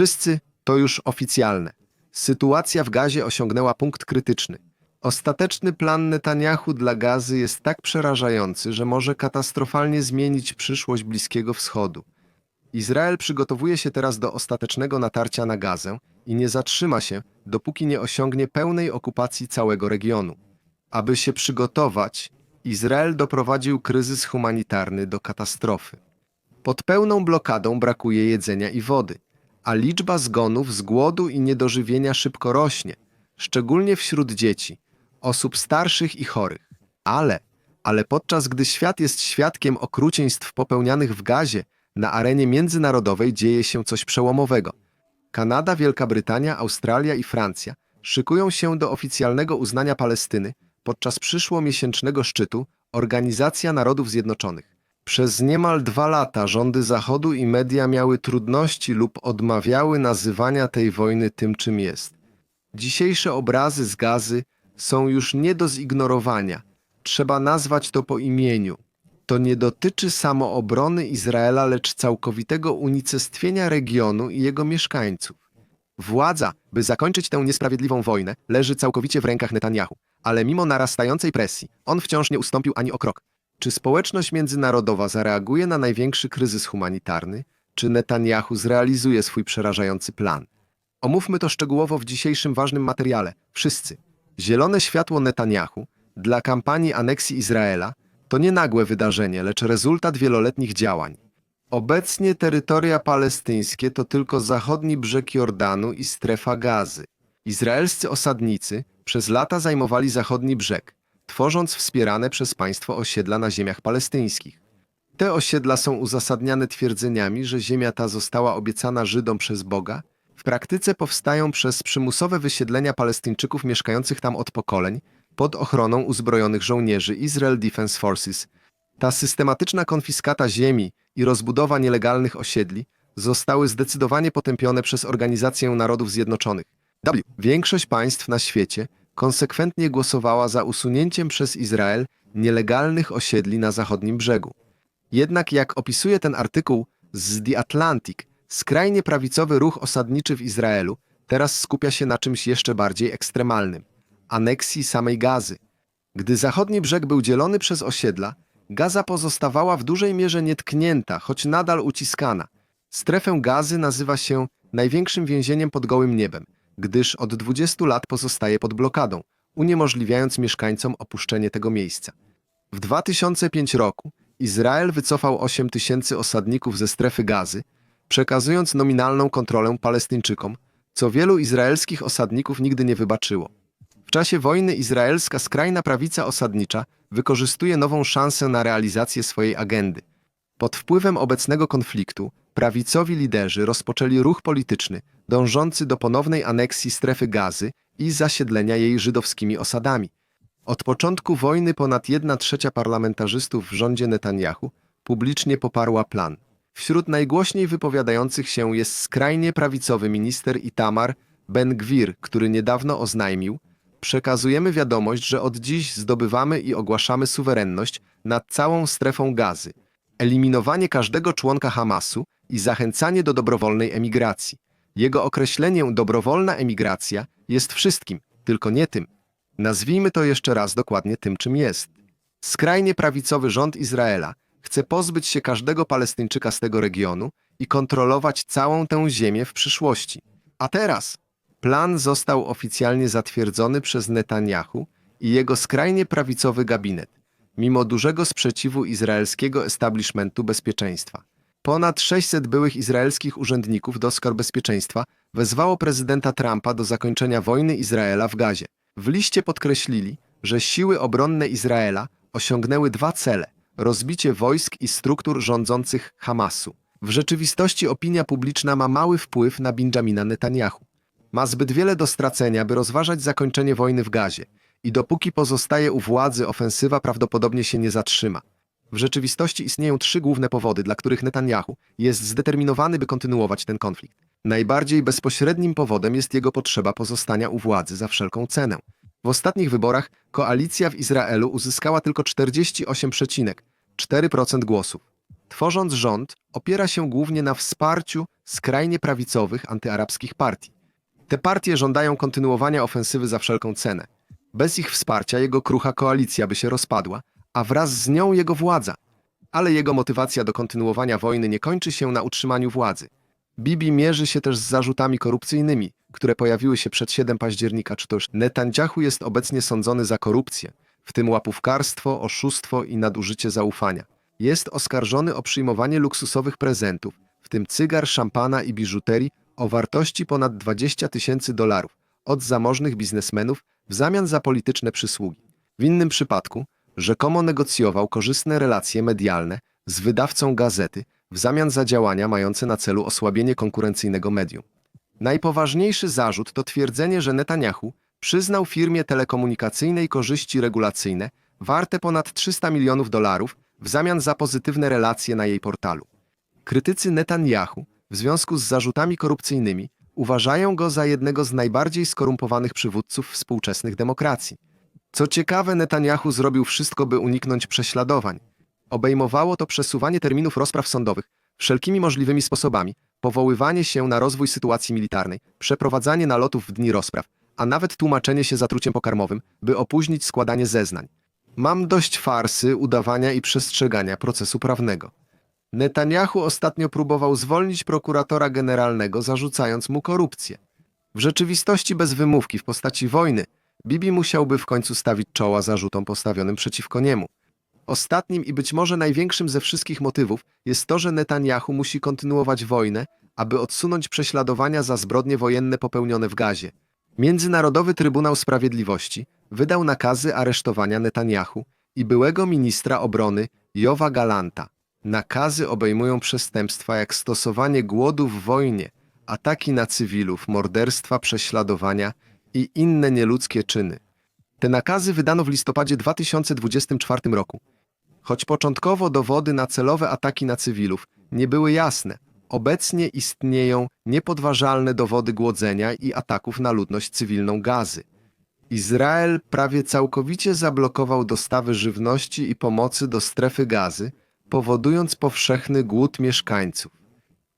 Wszyscy to już oficjalne. Sytuacja w gazie osiągnęła punkt krytyczny. Ostateczny plan Netanyahu dla gazy jest tak przerażający, że może katastrofalnie zmienić przyszłość Bliskiego Wschodu. Izrael przygotowuje się teraz do ostatecznego natarcia na gazę i nie zatrzyma się, dopóki nie osiągnie pełnej okupacji całego regionu. Aby się przygotować, Izrael doprowadził kryzys humanitarny do katastrofy. Pod pełną blokadą brakuje jedzenia i wody, a liczba zgonów z głodu i niedożywienia szybko rośnie, szczególnie wśród dzieci, osób starszych i chorych. Ale, ale podczas gdy świat jest świadkiem okrucieństw popełnianych w gazie, na arenie międzynarodowej dzieje się coś przełomowego. Kanada, Wielka Brytania, Australia i Francja szykują się do oficjalnego uznania Palestyny podczas przyszłomiesięcznego szczytu Organizacja Narodów Zjednoczonych. Przez niemal dwa lata rządy Zachodu i media miały trudności lub odmawiały nazywania tej wojny tym, czym jest. Dzisiejsze obrazy z gazy są już nie do zignorowania. Trzeba nazwać to po imieniu. To nie dotyczy samoobrony Izraela, lecz całkowitego unicestwienia regionu i jego mieszkańców. Władza, by zakończyć tę niesprawiedliwą wojnę, leży całkowicie w rękach Netanyahu. Ale mimo narastającej presji, on wciąż nie ustąpił ani o krok. Czy społeczność międzynarodowa zareaguje na największy kryzys humanitarny? Czy Netanyahu zrealizuje swój przerażający plan? Omówmy to szczegółowo w dzisiejszym ważnym materiale. Wszyscy. Zielone światło Netanyahu dla kampanii aneksji Izraela to nie nagłe wydarzenie, lecz rezultat wieloletnich działań. Obecnie terytoria palestyńskie to tylko zachodni brzeg Jordanu i strefa gazy. Izraelscy osadnicy przez lata zajmowali zachodni brzeg, tworząc wspierane przez państwo osiedla na ziemiach palestyńskich. Te osiedla są uzasadniane twierdzeniami, że ziemia ta została obiecana Żydom przez Boga. W praktyce powstają przez przymusowe wysiedlenia Palestyńczyków mieszkających tam od pokoleń pod ochroną uzbrojonych żołnierzy Israel Defense Forces. Ta systematyczna konfiskata ziemi i rozbudowa nielegalnych osiedli zostały zdecydowanie potępione przez Organizację Narodów Zjednoczonych. W. Większość państw na świecie konsekwentnie głosowała za usunięciem przez Izrael nielegalnych osiedli na zachodnim brzegu. Jednak jak opisuje ten artykuł z The Atlantic, skrajnie prawicowy ruch osadniczy w Izraelu teraz skupia się na czymś jeszcze bardziej ekstremalnym aneksji samej gazy. Gdy zachodni brzeg był dzielony przez osiedla, gaza pozostawała w dużej mierze nietknięta, choć nadal uciskana. Strefę gazy nazywa się największym więzieniem pod gołym niebem, gdyż od 20 lat pozostaje pod blokadą, uniemożliwiając mieszkańcom opuszczenie tego miejsca. W 2005 roku Izrael wycofał 8 tysięcy osadników ze strefy gazy, przekazując nominalną kontrolę Palestyńczykom, co wielu izraelskich osadników nigdy nie wybaczyło. W czasie wojny izraelska skrajna prawica osadnicza wykorzystuje nową szansę na realizację swojej agendy. Pod wpływem obecnego konfliktu prawicowi liderzy rozpoczęli ruch polityczny dążący do ponownej aneksji strefy gazy i zasiedlenia jej żydowskimi osadami. Od początku wojny ponad 1 trzecia parlamentarzystów w rządzie Netanyahu publicznie poparła plan. Wśród najgłośniej wypowiadających się jest skrajnie prawicowy minister Itamar Ben-Gwir, który niedawno oznajmił, Przekazujemy wiadomość, że od dziś zdobywamy i ogłaszamy suwerenność nad całą strefą gazy, eliminowanie każdego członka Hamasu i zachęcanie do dobrowolnej emigracji. Jego określenie dobrowolna emigracja jest wszystkim, tylko nie tym. Nazwijmy to jeszcze raz dokładnie tym, czym jest. Skrajnie prawicowy rząd Izraela chce pozbyć się każdego Palestyńczyka z tego regionu i kontrolować całą tę ziemię w przyszłości. A teraz Plan został oficjalnie zatwierdzony przez Netanyahu i jego skrajnie prawicowy gabinet, mimo dużego sprzeciwu izraelskiego establishmentu bezpieczeństwa. Ponad 600 byłych izraelskich urzędników do skarb bezpieczeństwa wezwało prezydenta Trumpa do zakończenia wojny Izraela w Gazie. W liście podkreślili, że siły obronne Izraela osiągnęły dwa cele – rozbicie wojsk i struktur rządzących Hamasu. W rzeczywistości opinia publiczna ma mały wpływ na Benjamina Netanyahu. Ma zbyt wiele do stracenia, by rozważać zakończenie wojny w gazie i dopóki pozostaje u władzy, ofensywa prawdopodobnie się nie zatrzyma. W rzeczywistości istnieją trzy główne powody, dla których Netanyahu jest zdeterminowany, by kontynuować ten konflikt. Najbardziej bezpośrednim powodem jest jego potrzeba pozostania u władzy za wszelką cenę. W ostatnich wyborach koalicja w Izraelu uzyskała tylko 48,4% głosów. tworząc rząd, opiera się głównie na wsparciu skrajnie prawicowych antyarabskich partii. Te partie żądają kontynuowania ofensywy za wszelką cenę. Bez ich wsparcia jego krucha koalicja by się rozpadła, a wraz z nią jego władza. Ale jego motywacja do kontynuowania wojny nie kończy się na utrzymaniu władzy. Bibi mierzy się też z zarzutami korupcyjnymi, które pojawiły się przed 7 października. Czy już Netanyahu jest obecnie sądzony za korupcję, w tym łapówkarstwo, oszustwo i nadużycie zaufania. Jest oskarżony o przyjmowanie luksusowych prezentów, w tym cygar, szampana i biżuterii o wartości ponad 20 tysięcy dolarów od zamożnych biznesmenów w zamian za polityczne przysługi. W innym przypadku rzekomo negocjował korzystne relacje medialne z wydawcą gazety w zamian za działania mające na celu osłabienie konkurencyjnego medium. Najpoważniejszy zarzut to twierdzenie, że Netanyahu przyznał firmie telekomunikacyjnej korzyści regulacyjne warte ponad 300 milionów dolarów w zamian za pozytywne relacje na jej portalu. Krytycy Netanyahu w związku z zarzutami korupcyjnymi uważają go za jednego z najbardziej skorumpowanych przywódców współczesnych demokracji. Co ciekawe, Netanyahu zrobił wszystko, by uniknąć prześladowań. Obejmowało to przesuwanie terminów rozpraw sądowych wszelkimi możliwymi sposobami, powoływanie się na rozwój sytuacji militarnej, przeprowadzanie nalotów w dni rozpraw, a nawet tłumaczenie się zatruciem pokarmowym, by opóźnić składanie zeznań. Mam dość farsy, udawania i przestrzegania procesu prawnego. Netanyahu ostatnio próbował zwolnić prokuratora generalnego, zarzucając mu korupcję. W rzeczywistości bez wymówki w postaci wojny, Bibi musiałby w końcu stawić czoła zarzutom postawionym przeciwko niemu. Ostatnim i być może największym ze wszystkich motywów jest to, że Netanyahu musi kontynuować wojnę, aby odsunąć prześladowania za zbrodnie wojenne popełnione w Gazie. Międzynarodowy Trybunał Sprawiedliwości wydał nakazy aresztowania Netanyahu i byłego ministra obrony Jowa Galanta. Nakazy obejmują przestępstwa jak stosowanie głodu w wojnie, ataki na cywilów, morderstwa, prześladowania i inne nieludzkie czyny. Te nakazy wydano w listopadzie 2024 roku. Choć początkowo dowody na celowe ataki na cywilów nie były jasne, obecnie istnieją niepodważalne dowody głodzenia i ataków na ludność cywilną gazy. Izrael prawie całkowicie zablokował dostawy żywności i pomocy do strefy gazy, powodując powszechny głód mieszkańców.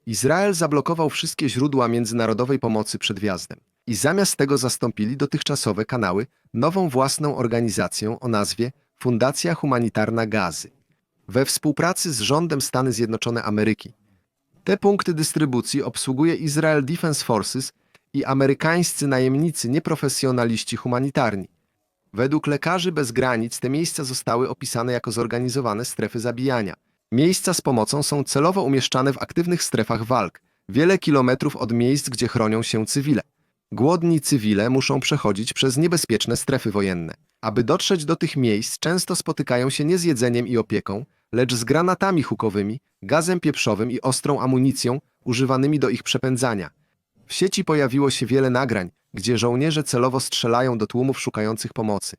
Izrael zablokował wszystkie źródła międzynarodowej pomocy przed wjazdem i zamiast tego zastąpili dotychczasowe kanały nową własną organizacją o nazwie Fundacja Humanitarna Gazy we współpracy z rządem Stany Zjednoczone Ameryki. Te punkty dystrybucji obsługuje Israel Defense Forces i amerykańscy najemnicy nieprofesjonaliści humanitarni. Według Lekarzy Bez Granic te miejsca zostały opisane jako zorganizowane strefy zabijania. Miejsca z pomocą są celowo umieszczane w aktywnych strefach walk, wiele kilometrów od miejsc, gdzie chronią się cywile. Głodni cywile muszą przechodzić przez niebezpieczne strefy wojenne. Aby dotrzeć do tych miejsc, często spotykają się nie z jedzeniem i opieką, lecz z granatami hukowymi, gazem pieprzowym i ostrą amunicją używanymi do ich przepędzania. W sieci pojawiło się wiele nagrań, gdzie żołnierze celowo strzelają do tłumów szukających pomocy.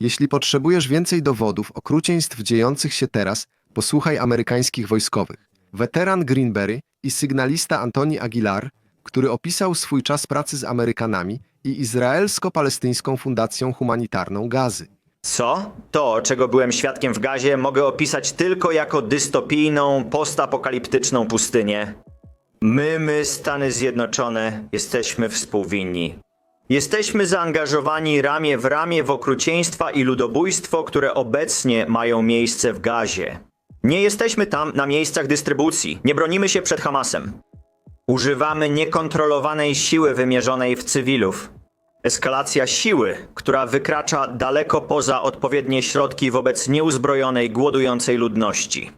Jeśli potrzebujesz więcej dowodów okrucieństw dziejących się teraz, posłuchaj amerykańskich wojskowych. Weteran Greenberry i sygnalista Antoni Aguilar, który opisał swój czas pracy z Amerykanami i Izraelsko-Palestyńską Fundacją Humanitarną Gazy. Co? To, czego byłem świadkiem w gazie, mogę opisać tylko jako dystopijną, postapokaliptyczną pustynię. My, my, Stany Zjednoczone, jesteśmy współwinni. Jesteśmy zaangażowani ramię w ramię w okrucieństwa i ludobójstwo, które obecnie mają miejsce w gazie. Nie jesteśmy tam na miejscach dystrybucji, nie bronimy się przed Hamasem. Używamy niekontrolowanej siły wymierzonej w cywilów. Eskalacja siły, która wykracza daleko poza odpowiednie środki wobec nieuzbrojonej, głodującej ludności.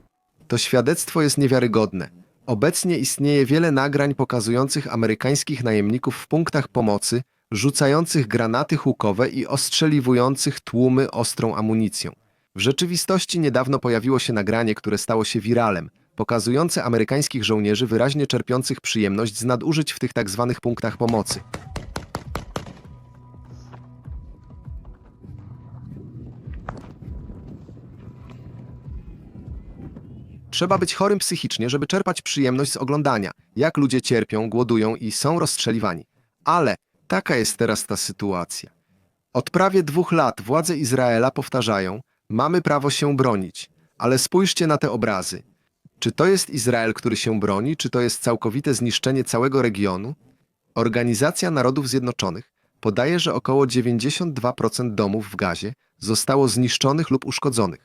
To świadectwo jest niewiarygodne. Obecnie istnieje wiele nagrań pokazujących amerykańskich najemników w punktach pomocy, rzucających granaty hukowe i ostrzeliwujących tłumy ostrą amunicją. W rzeczywistości niedawno pojawiło się nagranie, które stało się wiralem, pokazujące amerykańskich żołnierzy wyraźnie czerpiących przyjemność z nadużyć w tych tak zwanych punktach pomocy. Trzeba być chorym psychicznie, żeby czerpać przyjemność z oglądania, jak ludzie cierpią, głodują i są rozstrzeliwani. Ale taka jest teraz ta sytuacja. Od prawie dwóch lat władze Izraela powtarzają: Mamy prawo się bronić, ale spójrzcie na te obrazy. Czy to jest Izrael, który się broni, czy to jest całkowite zniszczenie całego regionu? Organizacja Narodów Zjednoczonych podaje, że około 92% domów w Gazie zostało zniszczonych lub uszkodzonych.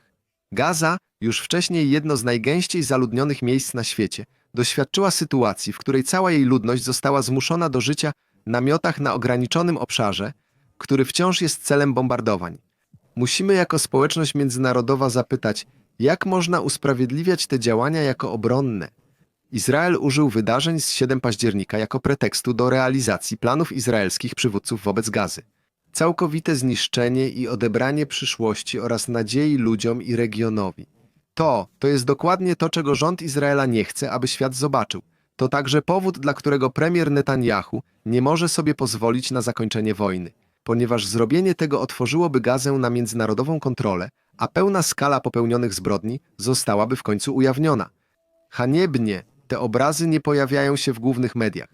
Gaza, już wcześniej jedno z najgęściej zaludnionych miejsc na świecie, doświadczyła sytuacji, w której cała jej ludność została zmuszona do życia w namiotach na ograniczonym obszarze, który wciąż jest celem bombardowań. Musimy jako społeczność międzynarodowa zapytać, jak można usprawiedliwiać te działania jako obronne. Izrael użył wydarzeń z 7 października jako pretekstu do realizacji planów izraelskich przywódców wobec Gazy. Całkowite zniszczenie i odebranie przyszłości oraz nadziei ludziom i regionowi. To, to jest dokładnie to, czego rząd Izraela nie chce, aby świat zobaczył. To także powód, dla którego premier Netanyahu nie może sobie pozwolić na zakończenie wojny, ponieważ zrobienie tego otworzyłoby Gazę na międzynarodową kontrolę, a pełna skala popełnionych zbrodni zostałaby w końcu ujawniona. Haniebnie te obrazy nie pojawiają się w głównych mediach,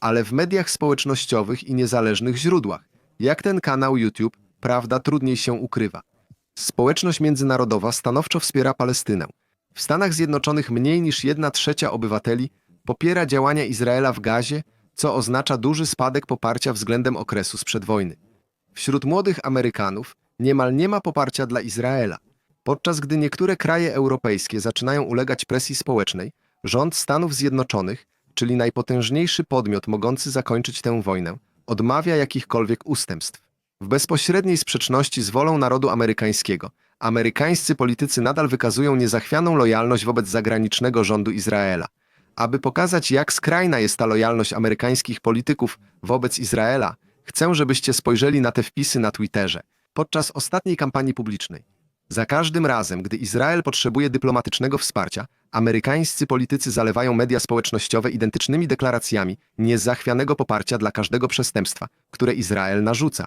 ale w mediach społecznościowych i niezależnych źródłach. Jak ten kanał YouTube, prawda trudniej się ukrywa. Społeczność międzynarodowa stanowczo wspiera Palestynę. W Stanach Zjednoczonych mniej niż 1 trzecia obywateli popiera działania Izraela w Gazie, co oznacza duży spadek poparcia względem okresu sprzed wojny. Wśród młodych Amerykanów niemal nie ma poparcia dla Izraela. Podczas gdy niektóre kraje europejskie zaczynają ulegać presji społecznej, rząd Stanów Zjednoczonych, czyli najpotężniejszy podmiot mogący zakończyć tę wojnę, odmawia jakichkolwiek ustępstw. W bezpośredniej sprzeczności z wolą narodu amerykańskiego, amerykańscy politycy nadal wykazują niezachwianą lojalność wobec zagranicznego rządu Izraela. Aby pokazać, jak skrajna jest ta lojalność amerykańskich polityków wobec Izraela, chcę, żebyście spojrzeli na te wpisy na Twitterze podczas ostatniej kampanii publicznej. Za każdym razem, gdy Izrael potrzebuje dyplomatycznego wsparcia, amerykańscy politycy zalewają media społecznościowe identycznymi deklaracjami niezachwianego poparcia dla każdego przestępstwa, które Izrael narzuca.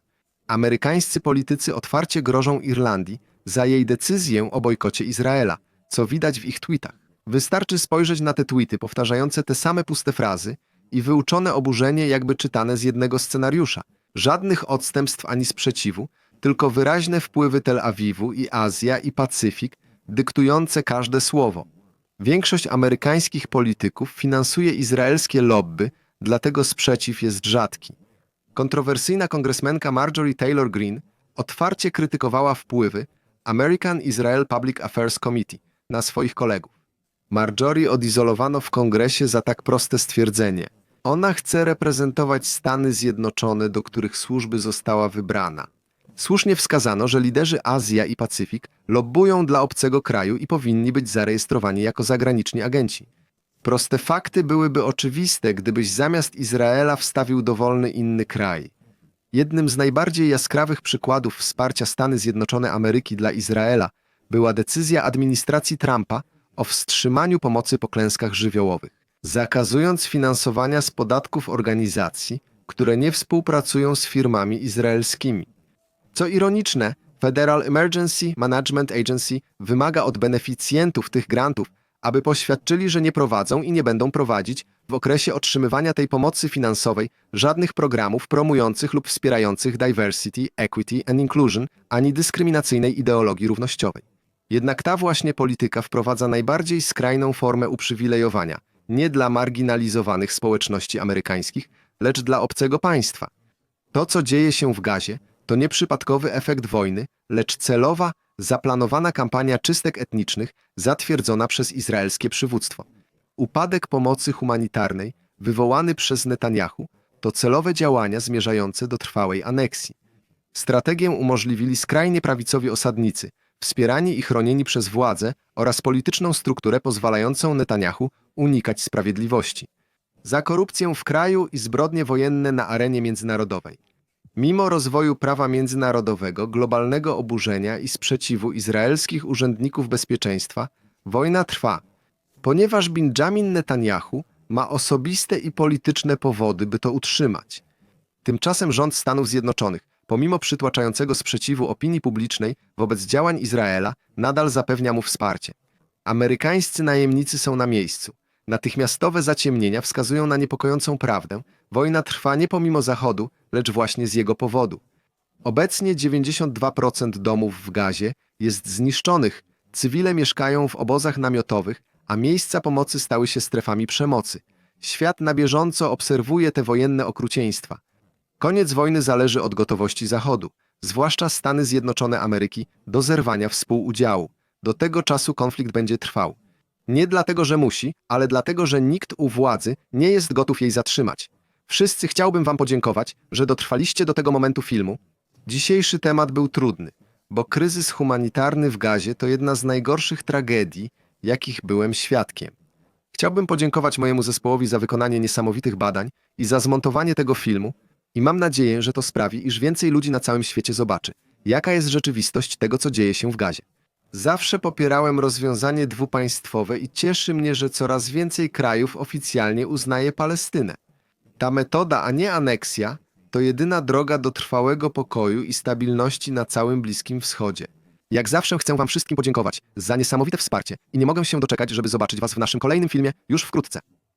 Amerykańscy politycy otwarcie grożą Irlandii za jej decyzję o bojkocie Izraela, co widać w ich tweetach. Wystarczy spojrzeć na te tweety powtarzające te same puste frazy i wyuczone oburzenie jakby czytane z jednego scenariusza. Żadnych odstępstw ani sprzeciwu, tylko wyraźne wpływy Tel Awiwu i Azja i Pacyfik dyktujące każde słowo. Większość amerykańskich polityków finansuje izraelskie lobby, dlatego sprzeciw jest rzadki. Kontrowersyjna kongresmenka Marjorie Taylor Greene otwarcie krytykowała wpływy American Israel Public Affairs Committee na swoich kolegów. Marjorie odizolowano w kongresie za tak proste stwierdzenie. Ona chce reprezentować Stany Zjednoczone, do których służby została wybrana. Słusznie wskazano, że liderzy Azja i Pacyfik lobbują dla obcego kraju i powinni być zarejestrowani jako zagraniczni agenci. Proste fakty byłyby oczywiste, gdybyś zamiast Izraela wstawił dowolny inny kraj. Jednym z najbardziej jaskrawych przykładów wsparcia Stany Zjednoczone Ameryki dla Izraela była decyzja administracji Trumpa o wstrzymaniu pomocy po klęskach żywiołowych, zakazując finansowania z podatków organizacji, które nie współpracują z firmami izraelskimi. Co ironiczne, Federal Emergency Management Agency wymaga od beneficjentów tych grantów, aby poświadczyli, że nie prowadzą i nie będą prowadzić w okresie otrzymywania tej pomocy finansowej żadnych programów promujących lub wspierających diversity, equity and inclusion, ani dyskryminacyjnej ideologii równościowej. Jednak ta właśnie polityka wprowadza najbardziej skrajną formę uprzywilejowania, nie dla marginalizowanych społeczności amerykańskich, lecz dla obcego państwa. To, co dzieje się w Gazie, to nie przypadkowy efekt wojny, lecz celowa, zaplanowana kampania czystek etnicznych zatwierdzona przez izraelskie przywództwo. Upadek pomocy humanitarnej wywołany przez Netanyahu to celowe działania zmierzające do trwałej aneksji. Strategię umożliwili skrajnie prawicowi osadnicy, wspierani i chronieni przez władzę oraz polityczną strukturę pozwalającą Netanyahu unikać sprawiedliwości. Za korupcję w kraju i zbrodnie wojenne na arenie międzynarodowej. Mimo rozwoju prawa międzynarodowego, globalnego oburzenia i sprzeciwu izraelskich urzędników bezpieczeństwa, wojna trwa, ponieważ Benjamin Netanyahu ma osobiste i polityczne powody, by to utrzymać. Tymczasem rząd Stanów Zjednoczonych, pomimo przytłaczającego sprzeciwu opinii publicznej wobec działań Izraela, nadal zapewnia mu wsparcie. Amerykańscy najemnicy są na miejscu. Natychmiastowe zaciemnienia wskazują na niepokojącą prawdę. Wojna trwa nie pomimo Zachodu, lecz właśnie z jego powodu. Obecnie 92% domów w Gazie jest zniszczonych. Cywile mieszkają w obozach namiotowych, a miejsca pomocy stały się strefami przemocy. Świat na bieżąco obserwuje te wojenne okrucieństwa. Koniec wojny zależy od gotowości Zachodu, zwłaszcza Stany Zjednoczone Ameryki, do zerwania współudziału. Do tego czasu konflikt będzie trwał. Nie dlatego, że musi, ale dlatego, że nikt u władzy nie jest gotów jej zatrzymać. Wszyscy chciałbym Wam podziękować, że dotrwaliście do tego momentu filmu. Dzisiejszy temat był trudny, bo kryzys humanitarny w gazie to jedna z najgorszych tragedii, jakich byłem świadkiem. Chciałbym podziękować mojemu zespołowi za wykonanie niesamowitych badań i za zmontowanie tego filmu i mam nadzieję, że to sprawi, iż więcej ludzi na całym świecie zobaczy, jaka jest rzeczywistość tego, co dzieje się w gazie. Zawsze popierałem rozwiązanie dwupaństwowe i cieszy mnie, że coraz więcej krajów oficjalnie uznaje Palestynę. Ta metoda, a nie aneksja, to jedyna droga do trwałego pokoju i stabilności na całym Bliskim Wschodzie. Jak zawsze chcę Wam wszystkim podziękować za niesamowite wsparcie i nie mogę się doczekać, żeby zobaczyć Was w naszym kolejnym filmie już wkrótce.